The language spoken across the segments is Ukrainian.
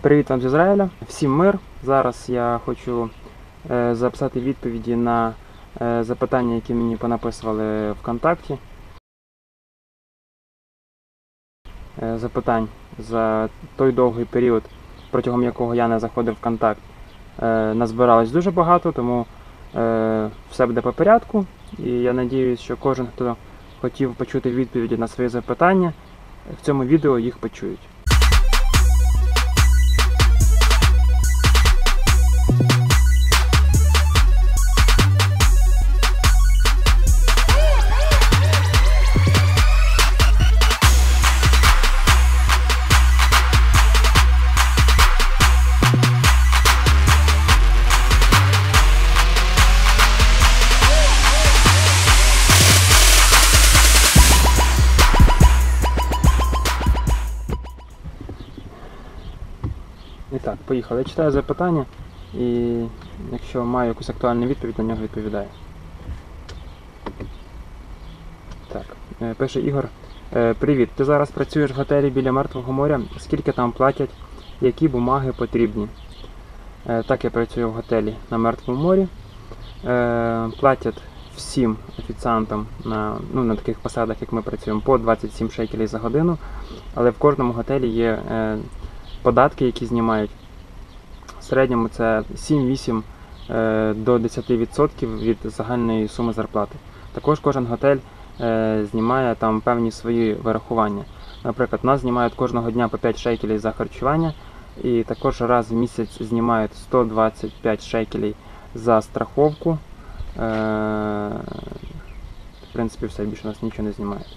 Привіт вам з Ізраїля. Всім мир. Зараз я хочу е, записати відповіді на е, запитання, які мені понаписували ВКонтакті. Е, запитань за той довгий період, протягом якого я не заходив в контакт, назбиралось дуже багато, тому все буде по порядку. І я сподіваюся, що кожен, хто хотів почути відповіді на свої запитання, в цьому відео їх почують. І поїхали. Я читаю запитання і якщо маю якусь актуальну відповідь, на нього відповідаю. Так, е, пише Ігор. Е, Привіт, ти зараз працюєш в готелі біля Мертвого моря. Скільки там платять, які бумаги потрібні? Е, Так, я працюю в готелі на Мертвому морі. Платять всім офіціантам на, ну, на таких посадах, як ми працюємо, по 27 шекелів за годину. Але в кожному готелі є податки, які знімають. Середньому це 7-8 е, до 10% від загальної суми зарплати. Також кожен готель е, знімає там певні свої вирахування. Наприклад, нас знімають кожного дня по 5 шекелів за харчування, і також раз в місяць знімають 125 шекелів за страховку. Е, В принципі, все, більше нас нічого не знімають.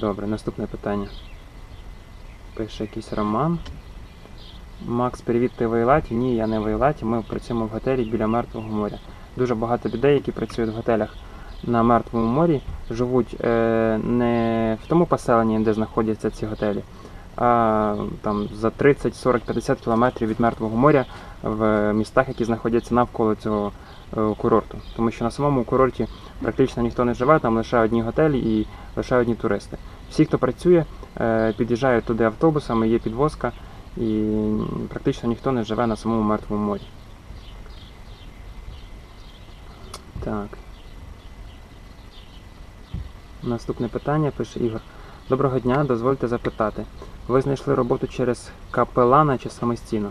Добре, наступне питання. Пише якийсь роман. Макс, привіт, ти в Ейлаті? Ні, я не в Ейлаті. Ми працюємо в готелі біля Мертвого моря. Дуже багато людей, які працюють в готелях на Мертвому морі, живуть е, не в тому поселенні, де знаходяться ці готелі, а там за 30, 40, 50 кілометрів від Мертвого моря в містах, які знаходяться навколо цього е, курорту. Тому що на самому курорті практично ніхто не живе, там лише одні готелі і лише одні туристи. Всі, хто працює, е, під'їжджають туди автобусами, є підвозка, і практично ніхто не живе на самому Мертвому морі. Так. Наступне питання пише Ігор. Доброго дня, дозвольте запитати. Ви знайшли роботу через капелана чи самостійно?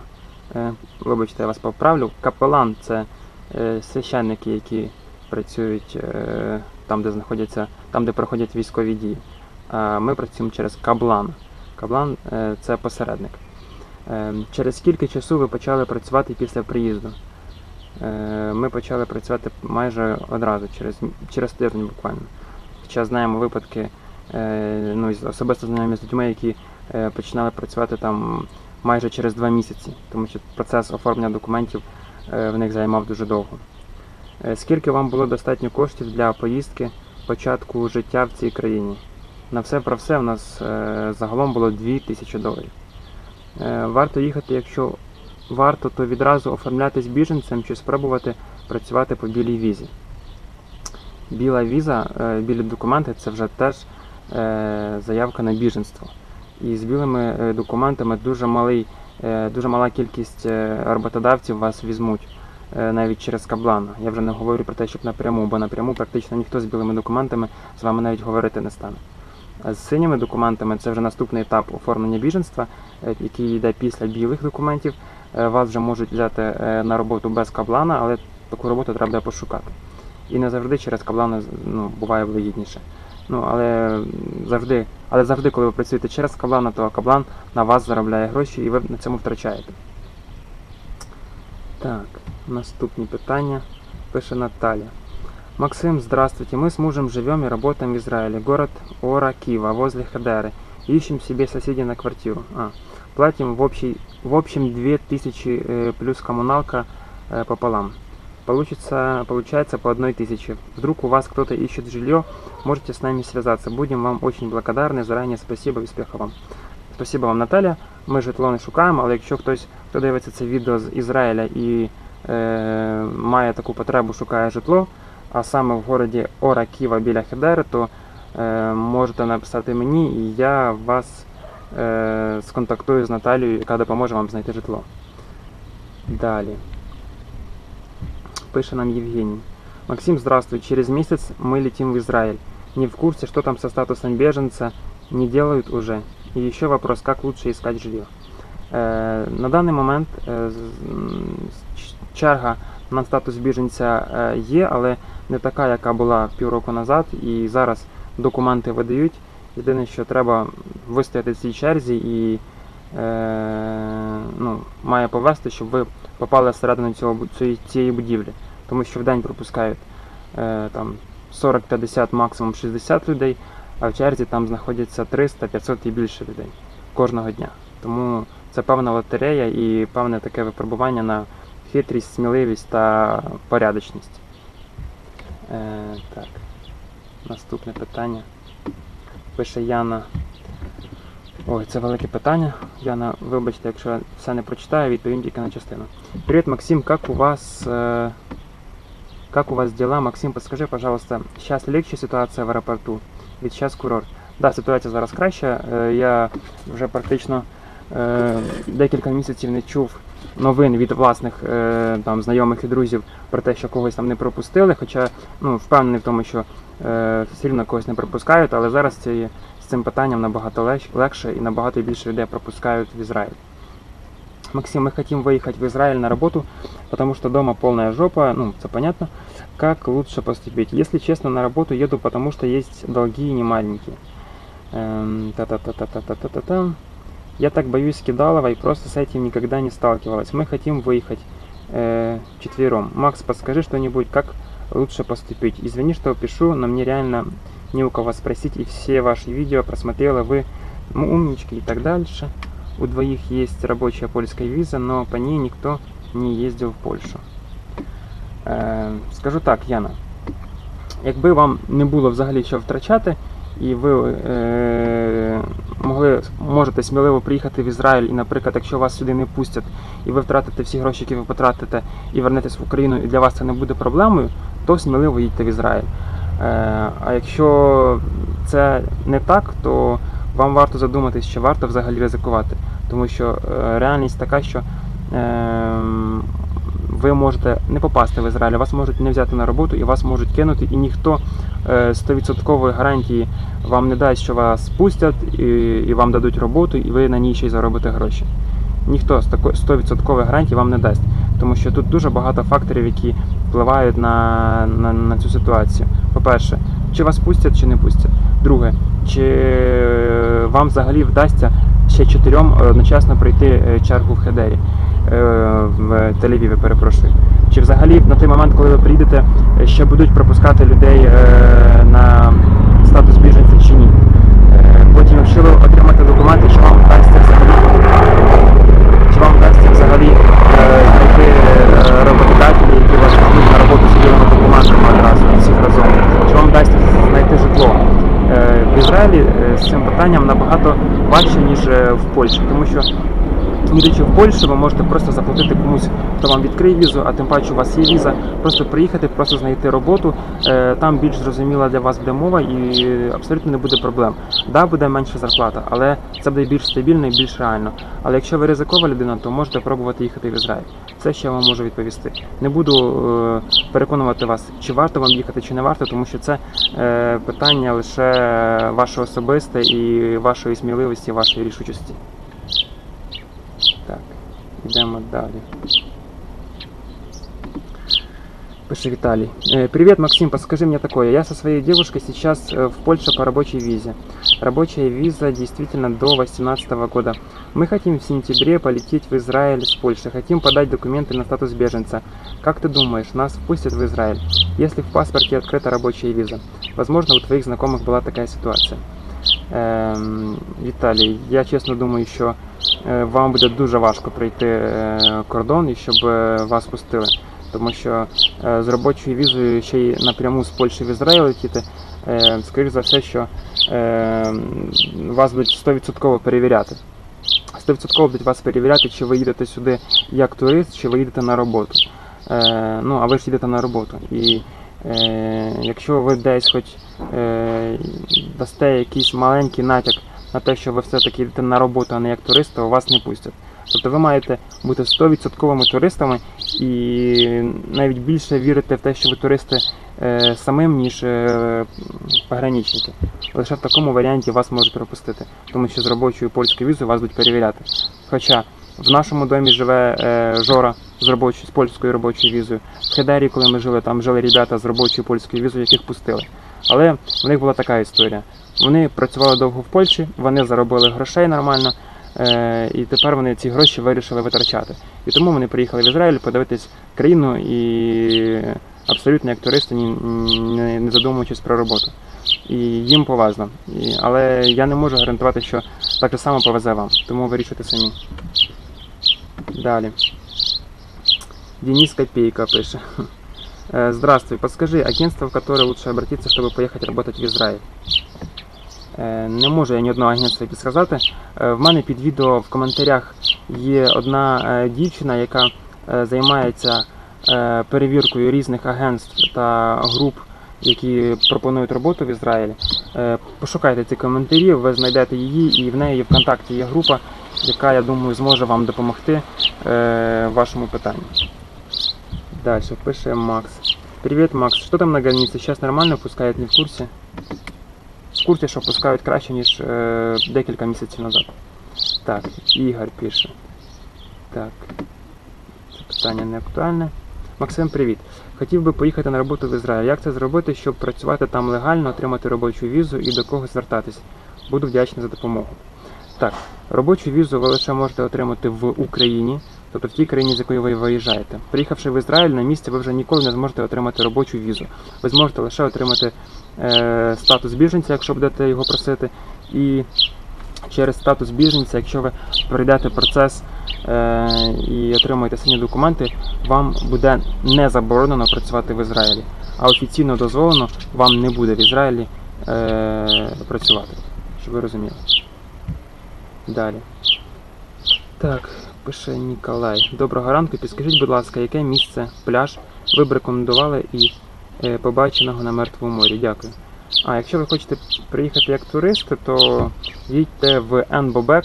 Е, вибачте, я вас поправлю. Капелан це е, священники, які працюють е, там, де знаходяться, там, де проходять військові дії. А ми працюємо через каблан. Каблан е, це посередник. Е, через скільки часу ви почали працювати після приїзду? Е, Ми почали працювати майже одразу, через, через тиждень буквально. Хоча знаємо випадки, е, ну, особисто знайомі з людьми, які е, починали працювати там майже через два місяці, тому що процес оформлення документів в них займав дуже довго. Скільки вам було достатньо коштів для поїздки початку життя в цій країні? На все про все у нас загалом було 2000 доларів. Е, Варто їхати, якщо варто, то відразу оформлятись біженцем чи спробувати працювати по білій візі. Біла віза, е, білі документи це вже теж е, заявка на біженство. І з білими документами дуже, малий, дуже мала кількість роботодавців вас візьмуть навіть через каблан. Я вже не говорю про те, щоб напряму, бо напряму практично ніхто з білими документами з вами навіть говорити не стане. З синіми документами це вже наступний етап оформлення біженства, е, який йде після білих документів. Е, Вас вже можуть взяти е, на роботу без каблана, але таку роботу треба буде пошукати. І не завжди через каблани ну, буває вигідніше. Ну, але завжди, але завжди, коли ви працюєте через каблана, то каблан на вас заробляє гроші і ви на цьому втрачаєте. Так, наступні питання. Пише Наталья. Максим, здравствуйте. Мы с мужем живем и работаем в Израиле. Город Ора Кива, возле Хадеры. Ищем себе соседей на квартиру. А, платим в, общей, в общем 2000 э, плюс коммуналка э, пополам. Получится, получается по одной тысяче. Вдруг у вас кто-то ищет жилье, можете с нами связаться. Будем вам очень благодарны. Заранее спасибо і успіху вам. Спасибо вам, Наталя. Ми житло не шукаємо, але якщо хтось, хто дивиться це відео з Ізраїля і е, має таку потребу, шукає житло, а саме в городі Ора Ківа біля е, можете написати мені, і я вас е, сконтактую з Наталією, яка допоможе вам знайти житло. Далі. Пише нам Евгений. Максим, здравствуй. Через месяц мы летим в Израиль. Не в курсе, что там со статусом беженца, не делают уже. И еще вопрос, как лучше искать жилье. Е, на даний момент е, черга на статус біженця е, є, але не така, яка була півроку назад. І зараз документи видають. Єдине, що треба вистояти в цій черзі і е, ну, має повести, щоб ви попали всередину цього, цієї, будівлі. Тому що в день пропускають е, там 40-50, максимум 60 людей, а в черзі там знаходяться 300, 500 і більше людей кожного дня. Тому це певна лотерея і певне таке випробування на хитрість, сміливість та порядочність. Е, так. Наступне питання. Пише Яна. Ой, це велике питання. Яна, вибачте, якщо я все не прочитаю, відповім тільки на частину. Привет, Максим, как у вас э, как у вас дела? Максим, подскажи, пожалуйста, сейчас легче ситуація в аеропорту? Ведь сейчас курорт. Да, ситуація зараз краща. Е, Я вже практично е, декілька місяців не чув новин від власних е, там знайомих і друзів про те, що когось там не пропустили. Хоча ну, впевнений в тому, що е, все рівно когось не пропускають, але зараз ці, з цим питанням набагато лег- легше і набагато більше людей пропускають в Израиль. Максим, мы хотим выехать в Израиль на работу, потому что дома полная жопа, ну, это понятно. Как лучше поступить? Если честно, на работу еду, потому что есть долги не маленькие. Эм, Та-та-та-та-та-та-та-та. Я так боюсь кидалова и просто с этим никогда не сталкивалась. Мы хотим выехать э, четвером. Макс, подскажи что-нибудь, как лучше поступить? Извини, что пишу, но мне реально не у кого спросить, и все ваши видео просмотрела, вы ну, умнички и так дальше. У двоих есть рабочая польская виза, но по ней никто не ездил в Польшу. Е, скажу так, Яна, якби вам не було взагалі що втрачати, і ви е, могли, можете сміливо приїхати в Ізраїль, і, наприклад, якщо вас сюди не пустять, і ви втратите всі гроші, які ви потратите, і вернетесь в Україну, і для вас це не буде проблемою, то сміливо їдьте в Ізраїль. Е, а якщо це не так, то вам варто задуматись, чи варто взагалі ризикувати. Тому що е, реальність така, що е, ви можете не попасти в Ізраїль, вас можуть не взяти на роботу і вас можуть кинути, і ніхто е, 100% гарантії вам не дасть, що вас пустять і, вам дадуть роботу, і ви на ній ще й заробите гроші. Ніхто з такої 100% гарантій вам не дасть, тому що тут дуже багато факторів, які впливають на, на, на цю ситуацію. По-перше, чи вас пустять, чи не пустять. Друге, чи вам взагалі вдасться ще чотирьом одночасно пройти е, чергу в Хедері е, в Тель-Авіві, перепрошую. Чи взагалі на той момент, коли ви приїдете, е, ще будуть пропускати людей е, на статус біженця чи ні? Е, Потім, якщо ви отримаєте документи, чи вам вдасться взагалі, чи вам вдасться взагалі е, знайти е, роботодателі, які вас візьмуть на роботу з білими документами одразу, всіх разом? Чи вам вдасться знайти житло? Е, В Ізраїлі е, з цим питанням набагато важче, ніж е, в Польщі, тому що їдучи в Польщу, ви можете просто заплатити комусь, хто вам відкриє візу, а тим паче у вас є віза, просто приїхати, просто знайти роботу. Е, Там більш зрозуміла для вас буде мова і абсолютно не буде проблем. Да, буде менша зарплата, але це буде більш стабільно і більш реально. Але якщо ви ризикова людина, то можете пробувати їхати в Ізраїль. Це ще я вам можу відповісти. Не буду е, переконувати вас, чи варто вам їхати, чи не варто, тому що це е, питання лише ваше особисте і вашої сміливості, вашої рішучості. Так, йдемо далі. Пиши Виталий. Э, Привет, Максим, подскажи мне такое. Я со своей девушкой сейчас э, в Польше по рабочей визе. Рабочая виза действительно до 2018 года. Мы хотим в сентябре полететь в Израиль с Польши. Хотим подать документы на статус беженца. Как ты думаешь, нас впустят в Израиль, если в паспорте открыта рабочая виза? Возможно, у твоих знакомых была такая ситуация. Ем, Віталій, я чесно думаю, що е, вам буде дуже важко пройти е, кордон і щоб е, вас пустили. Тому що е, з робочою візою ще й напряму з Польщі в Ізраїль летіти, е, скоріш за все, що е, вас будуть 100% перевіряти. 100% будуть вас перевіряти, чи ви їдете сюди як турист, чи ви їдете на роботу. Е, ну, а ви ж їдете на роботу. І е, якщо ви десь хоч е, дасте якийсь маленький натяк на те, що ви все-таки йдете на роботу, а не як турист, то вас не пустять. Тобто ви маєте бути 100% туристами і навіть більше вірити в те, що ви туристи е, самим, ніж е, пограничники. Лише в такому варіанті вас можуть пропустити, тому що з робочою польською візою вас будуть перевіряти. Хоча в нашому домі живе е, Жора з робочою з польською робочою візою. В Хедері, коли ми жили, там жили ребята з робочою польською візою, яких пустили. Але в них була така історія. Вони працювали довго в Польщі, вони заробили грошей нормально, е, і тепер вони ці гроші вирішили витрачати. І тому вони приїхали в Ізраїль подивитись країну і абсолютно як туристи, не, задумуючись про роботу. І їм повезло. Але я не можу гарантувати, що так же само повезе вам. Тому вирішуйте самі. Далі. Денис Копейка пише. Э, Здравствуй, подскажи, агентство, в которое лучше обратиться, чтобы поехать работать в Израиль? Е, Не можу я ні одного агентства підсказати. Е, В мене під відео в коментарях є одна е, дівчина, яка займається перевіркою різних агентств та груп, які пропонують роботу в Ізраїлі. Пошукайте ці коментарі, ви знайдете її, і в неї ВКонтакті є група, яка, я думаю, зможе вам допомогти в вашому питанні. Дальше пише Макс. Привет, Макс. Что там на границе? Сейчас нормально пускають, не в курсі? В що пускають краще, ніж е, декілька місяців назад. Так, Ігор пише. Так. Це питання не актуальне. Максим, привіт. Хотів би поїхати на роботу в Ізраїль. Як це зробити, щоб працювати там легально, отримати робочу візу і до кого звертатись? Буду вдячний за допомогу. Так, робочу візу ви лише можете отримати в Україні, тобто в тій країні, з якої ви виїжджаєте. Приїхавши в Ізраїль на місці, ви вже ніколи не зможете отримати робочу візу. Ви зможете лише отримати статус біженця, якщо будете його просити, і через статус біженця, якщо ви пройдете процес е, і отримаєте самі документи, вам буде не заборонено працювати в Ізраїлі, а офіційно дозволено вам не буде в Ізраїлі е, працювати. Щоб ви розуміли. Далі. Так, пише Ніколай. Доброго ранку. Підскажіть, будь ласка, яке місце, пляж ви б рекомендували і е, побаченого на мертвому морі? Дякую. А якщо ви хочете приїхати як туристи, то їдьте в Енбобек.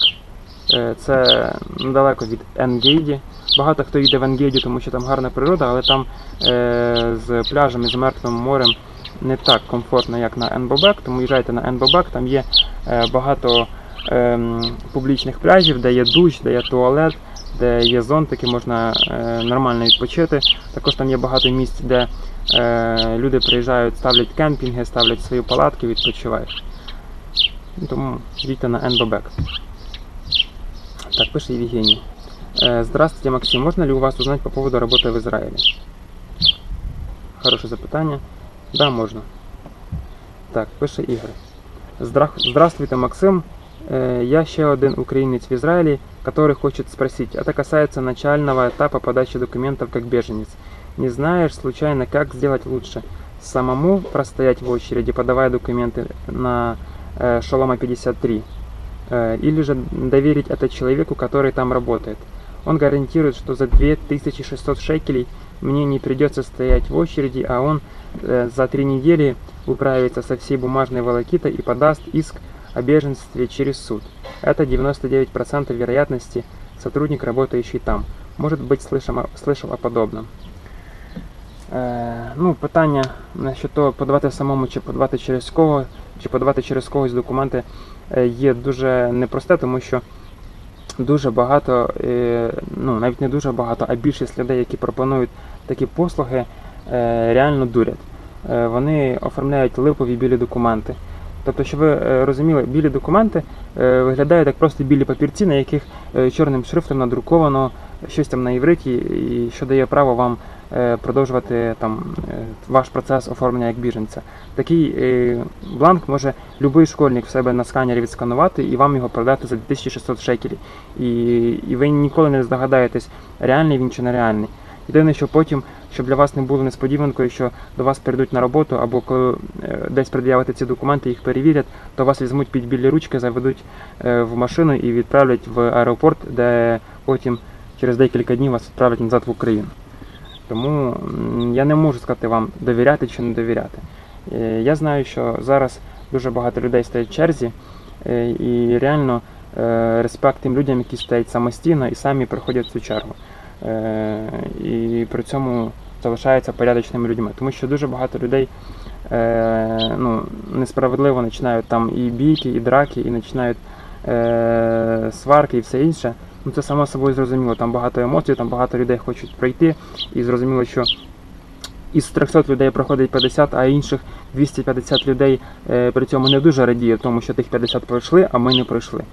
Е, Це недалеко від Енгейді. Багато хто їде в Енгейді, тому що там гарна природа, але там е, з пляжем і з мертвим морем не так комфортно, як на Енбобек, тому їжджайте на Енбобек, там є е, багато ем, публічних пляжів, де є душ, де є туалет, де є зонтики, можна е, нормально відпочити. Також там є багато місць, де е, люди приїжджають, ставлять кемпінги, ставлять свої палатки, відпочивають. Ну, Тому їдьте на Енбобек. Так, пише Евгений. Э, Здравствуйте, Максим. Можно ли у вас узнать по поводу работы в Израиле? Хорошее запитание. Да, можно. Так, пише Ігор. Здра- Здравствуйте, Максим. Э, Я ще один українець в Израиле, который хочет спросить. Это касается начального этапа подачи документов как беженец. Не знаешь, случайно, как сделать лучше? Самому простоять в очереди, подавая документы на э, Шолома 53? Э, Или же доверить это человеку, который там работает? Он гарантирует, что за 2600 шекелей мне не придется стоять в очереди, а он э, за три недели управится со всей бумажной волокитой и подаст иск о беженстве через суд. Это 99% вероятности сотрудник, работающий там. Может быть, слышал, слышал о подобном. Е, ну, питання того, подавати самому чи подавати через кого, чи подавати через когось документи е, є дуже непросте, тому що дуже багато, е, ну навіть не дуже багато, а більшість людей, які пропонують такі послуги, реально дурять. Вони оформляють липові білі документи. Тобто, щоб ви розуміли, білі документи виглядають як просто білі папірці, на яких чорним шрифтом надруковано щось там на івриті, і що дає право вам продовжувати там е, ваш процес оформлення як біженця. Такий е, бланк може будь-який школьник в себе на сканері відсканувати і вам його продати за 2600 шекелів. І, і ви ніколи не здогадаєтесь, реальний він чи нереальний. Єдине, що потім, щоб для вас не було несподіванкою, що до вас прийдуть на роботу, або коли е, десь пред'явите ці документи, їх перевірять, то вас візьмуть під білі ручки, заведуть е, в машину і відправлять в аеропорт, де потім через декілька днів вас відправлять назад в Україну. Тому я не можу сказати вам довіряти чи не довіряти. Е, Я знаю, що зараз дуже багато людей стоять в черзі Е, І реально е, респект тим людям, які стоять самостійно і самі проходять цю чергу. І при цьому залишаються порядочними людьми. Тому що дуже багато людей ну, несправедливо починають там і бійки, і драки, і починають сварки і все інше. Ну це само собою зрозуміло. Там багато емоцій, там багато людей хочуть пройти, і зрозуміло, що із 300 людей проходить 50, а інших 250 людей е, при цьому не дуже радіє, тому що тих 50 пройшли, а ми не пройшли.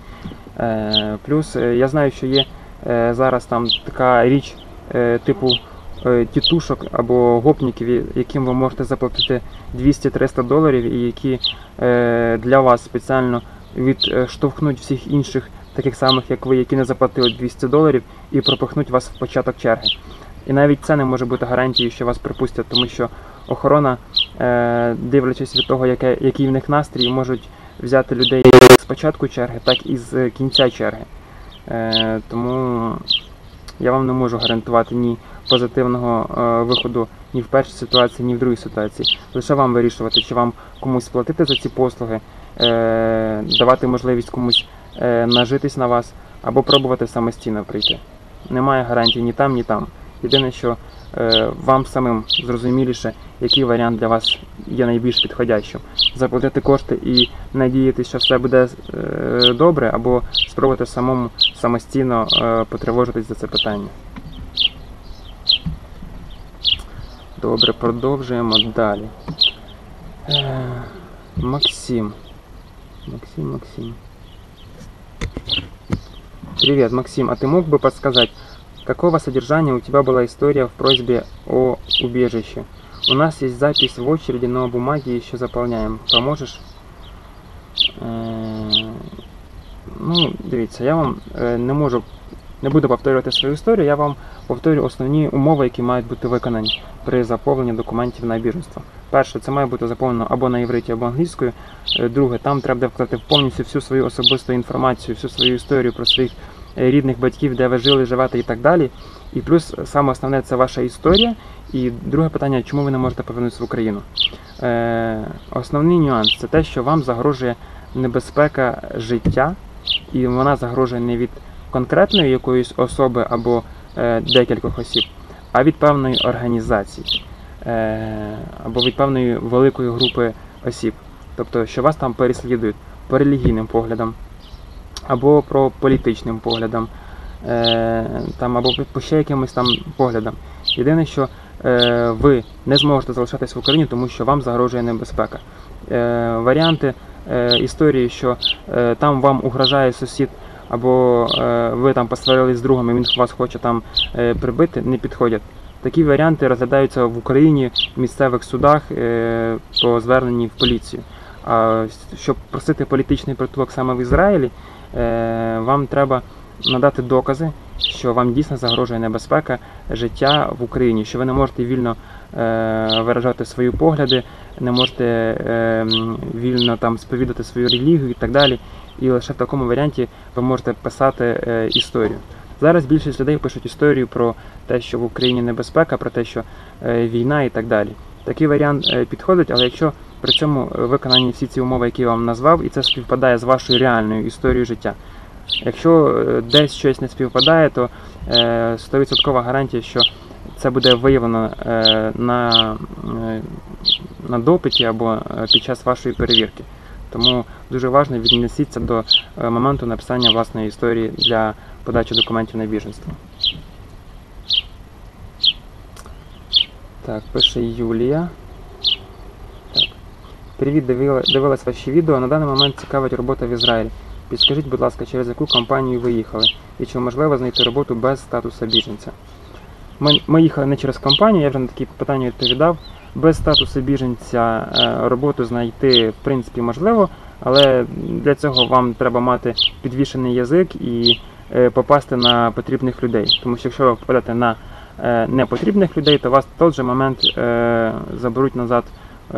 Е, плюс е, я знаю, що є зараз там така річ типу тітушок або гопників, і- яким ви можете заплатити 200-300 доларів, і які для вас спеціально відштовхнуть всіх інших, таких самих як ви, які не заплатили 200 доларів, і пропихнуть вас в початок черги. І навіть це не може бути гарантією, що вас припустять, тому що охорона, е, дивлячись від того, яке, який в них настрій, можуть взяти людей як з початку черги, так і з кінця черги. Е, тому я вам не можу гарантувати ні позитивного е, виходу ні в першій ситуації, ні в другій ситуації. Лише вам вирішувати, чи вам комусь платити за ці послуги, е, давати можливість комусь е, нажитись на вас, або пробувати самостійно прийти. Немає гарантії ні там, ні там. Єдине, що е, вам самим зрозуміліше, який варіант для вас є найбільш підходящим. Заплатити кошти і надіятися, що все буде е, добре, або спробувати самому самостійно е, потривожитись за це питання. Добре, продовжуємо далі. Е, Максим. Максим, Максим. Привет, Максим. А ты мог бы подсказать, какого содержания у тебя была история в просьбе о убежище? У нас есть запись в очереди, но бумаги еще заполняем. Поможешь? Е, Ну, дивіться, я вам е, не можу, не буду повторювати свою історію, я вам повторю основні умови, які мають бути виконані при заповненні документів на біженство. Перше, це має бути заповнено або на євриті, або англійською. Е, Друге, там треба вказати повністю всю свою особисту інформацію, всю свою історію про своїх е, рідних батьків, де ви жили, живете і так далі. І плюс саме основне це ваша історія. І друге питання, чому ви не можете повернутися в Україну? Е, основний нюанс це те, що вам загрожує небезпека життя, і вона загрожує не від конкретної якоїсь особи або е, декількох осіб, а від певної організації е, або від певної великої групи осіб. Тобто, що вас там переслідують по релігійним поглядам, або про політичним поглядам, е, там, або по ще якимось там поглядам. Єдине, що е, ви не зможете залишатись в Україні, тому що вам загрожує небезпека. Е, варіанти е, історії, що е, там вам угрожає сусід, або е, ви там посварились з другом, і він вас хоче там е, прибити, не підходять. Такі варіанти розглядаються в Україні в місцевих судах е, по зверненні в поліцію. А щоб просити політичний притулок саме в Ізраїлі, е, вам треба надати докази, що вам дійсно загрожує небезпека життя в Україні, що ви не можете вільно е, виражати свої погляди, не можете вільно там сповідати свою релігію і так далі. І лише в такому варіанті ви можете писати історію. Зараз більшість людей пишуть історію про те, що в Україні небезпека, про те, що е, війна і так далі. Такий варіант е, підходить, але якщо при цьому виконані всі ці умови, які я вам назвав, і це співпадає з вашою реальною історією життя. Якщо е, десь щось не співпадає, то е, 100% гарантія, що це буде виявлено на, на допиті або під час вашої перевірки. Тому дуже важливо віднесіться до моменту написання власної історії для подачі документів на біженство. Так, пише Юлія. Так. Привіт, дивила, дивилась ваші відео. На даний момент цікавить робота в Ізраїлі. Підскажіть, будь ласка, через яку компанію ви їхали? І чи можливо знайти роботу без статусу біженця? Ми, ми їхали не через компанію, я вже на такі питання відповідав. Без статусу біженця е, роботу знайти в принципі можливо, але для цього вам треба мати підвішений язик і попасти на потрібних людей. Тому що якщо ви попадете на е, непотрібних людей, то вас в той же момент е, заберуть назад е,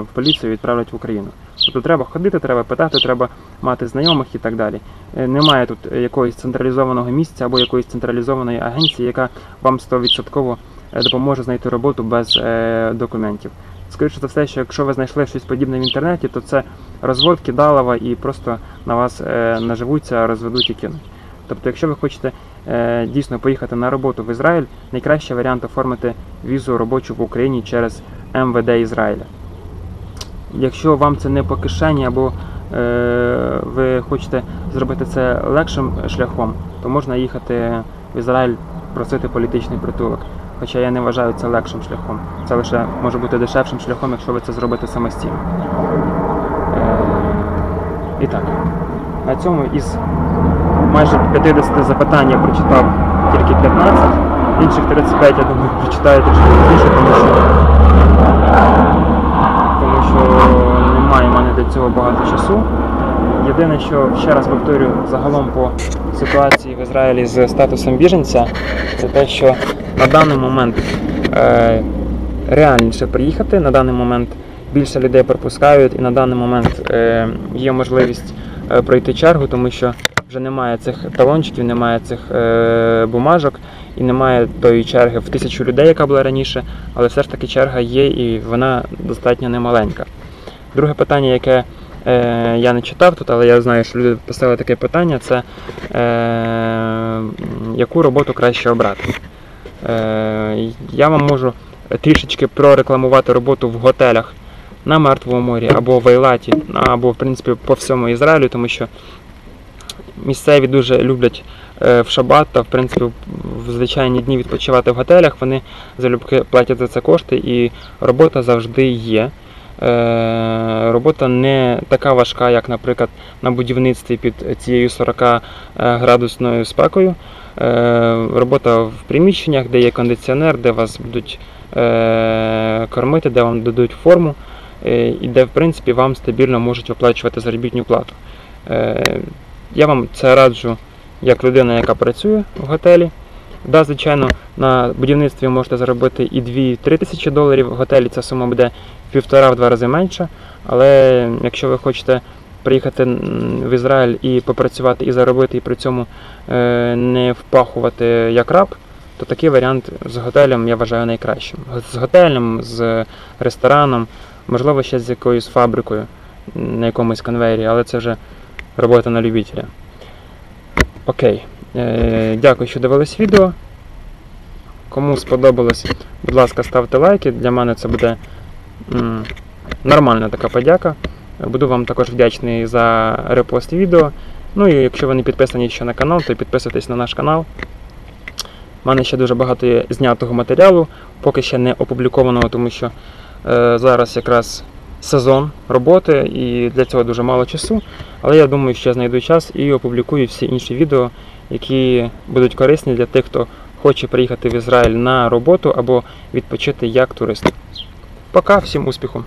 в поліцію і відправлять в Україну. Тобто треба ходити, треба питати, треба мати знайомих і так далі. Е, Немає тут якогось централізованого місця або якоїсь централізованої агенції, яка вам 100% допоможе знайти роботу без е, документів. скоріше за все, що якщо ви знайшли щось подібне в інтернеті, то це розвод кидалова і просто на вас е, наживуться, розведуть і кинуть. Тобто, якщо ви хочете е, дійсно поїхати на роботу в Ізраїль, найкращий варіант оформити візу робочу в Україні через МВД Ізраїля. Якщо вам це не по кишені або е, ви хочете зробити це легшим шляхом, то можна їхати в Ізраїль просити політичний притулок. Хоча я не вважаю це легшим шляхом. Це лише може бути дешевшим шляхом, якщо ви це зробите самостійно. Е, і так, на цьому із майже 50 запитань я прочитав тільки 15, інших 35, я думаю, прочитаю трішки пізніше, тому що, тому що немає в мене для цього багато часу. Єдине, що ще раз повторю загалом по ситуації в Ізраїлі з статусом біженця, це те, що на даний момент е, реальніше приїхати, на даний момент більше людей пропускають, і на даний момент е, є можливість е, пройти чергу, тому що вже немає цих талончиків, немає цих е, бумажок і немає тої черги в тисячу людей, яка була раніше, але все ж таки черга є і вона достатньо немаленька. Друге питання, яке е, я не читав тут, але я знаю, що люди писали таке питання, це е, яку роботу краще обрати. Е, я вам можу трішечки прорекламувати роботу в готелях на Мертвому морі або в Ейлаті, або в принципі по всьому Ізраїлю, тому що місцеві дуже люблять е, в шабат та в принципі в звичайні дні відпочивати в готелях. Вони залюбки платять за це кошти, і робота завжди є. Е, Робота не така важка, як, наприклад, на будівництві під цією 40-градусною спекою. Е, Робота в приміщеннях, де є кондиціонер, де вас будуть кормити, де вам дадуть форму, і де, в принципі, вам стабільно можуть виплачувати заробітну плату. Я вам це раджу як людина, яка працює в готелі. Да, звичайно, на будівництві можете заробити і 2-3 тисячі доларів. В готелі ця сума буде в півтора-два рази менша. Але якщо ви хочете приїхати в Ізраїль і попрацювати і заробити, і при цьому е, не впахувати як раб, то такий варіант з готелем я вважаю найкращим. З готелем, з рестораном, можливо, ще з якоюсь фабрикою на якомусь конвейері, але це вже робота на любителя. Окей. Е, Дякую, що дивились відео. Кому сподобалось, будь ласка, ставте лайки. Для мене це буде м, нормальна така подяка. Буду вам також вдячний за репост відео. Ну і якщо ви не підписані ще на канал, то підписуйтесь на наш канал. У мене ще дуже багато є знятого матеріалу, поки ще не опублікованого, тому що е, зараз якраз сезон роботи і для цього дуже мало часу. Але я думаю, що я знайду час і опублікую всі інші відео, які будуть корисні для тих, хто хоче приїхати в Ізраїль на роботу або відпочити як турист. Пока, всім успіху!